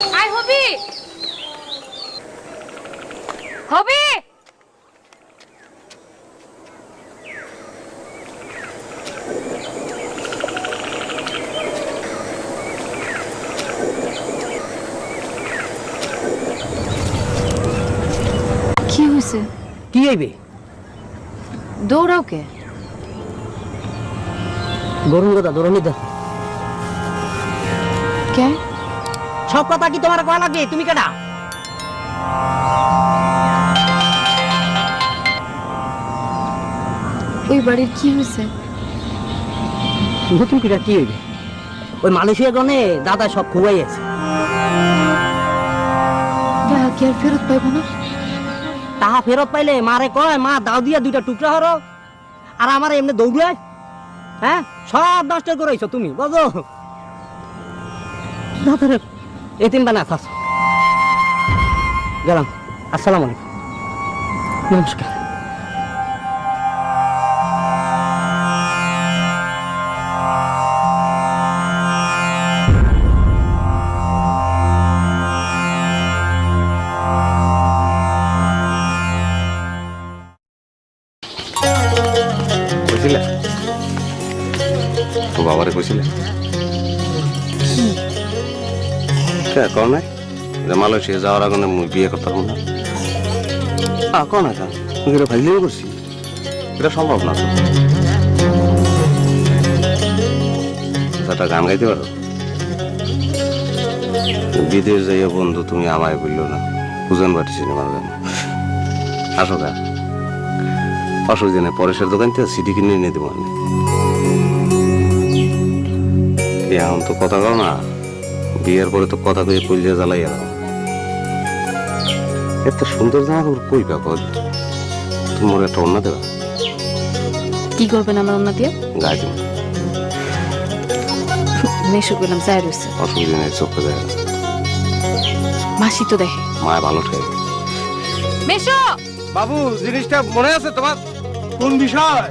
আয় হবি। হবি। কি হয়েছে? কি হইবে দৌড়াও কে? গরুর কথা ধরুন তো। কে? সব কথা কি তোমার কয়া লাগে তুমি কেডা? ওই বাড়ির কি হয়েছে? নতুন পিঠা কি হইবে? ওই মালয়েশিয়া গনে দাদা সব খুয়াই আছে টাকা কি আর ফেরত পাইবো না? তাহা ফেরত পাইলে মারে কয় মা দাও দিয়া দুইটা টুকরা হরো। আর আমার এমনি দৌড়ায়। হ্যাঁ? সব নষ্ট করেছ তুমি বুঝো? দাদার এতিম বানা থাস গেলাম। আসসালামু আলাইকুম। নমস্কার। বাবারে কইছিলে? কে কও নাই? মালয়েশিয়া যাওয়ার আগে মুই বিয়ে করতে পারব না। আ কও না কেন এটা ফাইলেই করছি। এটা সম্ভব না একটা গান গাইতে পারো। বিদেশ যাইয়া বন্ধু, তুমি আমায় বলল না। বুঝন বাটি সিনেমার গান আসো গা। অসুবিধা নেই পরেশের দোকান থেকে সিডি কিনে এনে দেবো এখন তো কথা কও না। বিয়ের পরে তো কথা কয়ে কইলে জ্বালাই এলাম। এত সুন্দর জামা কাপড় কই পাবো? তোমার একটা অন্য দেবা? কি করবেন আমার অন্য দিয়ে? গায়ে দিন মেশো করলাম চাই রয়েছে। অসুবিধা নেই চোখে দেয় মাসি তো দেখে। মায় ভালো ঠেকে। মেশো বাবু জিনিসটা মনে আছে তোমার? কোন বিষয়?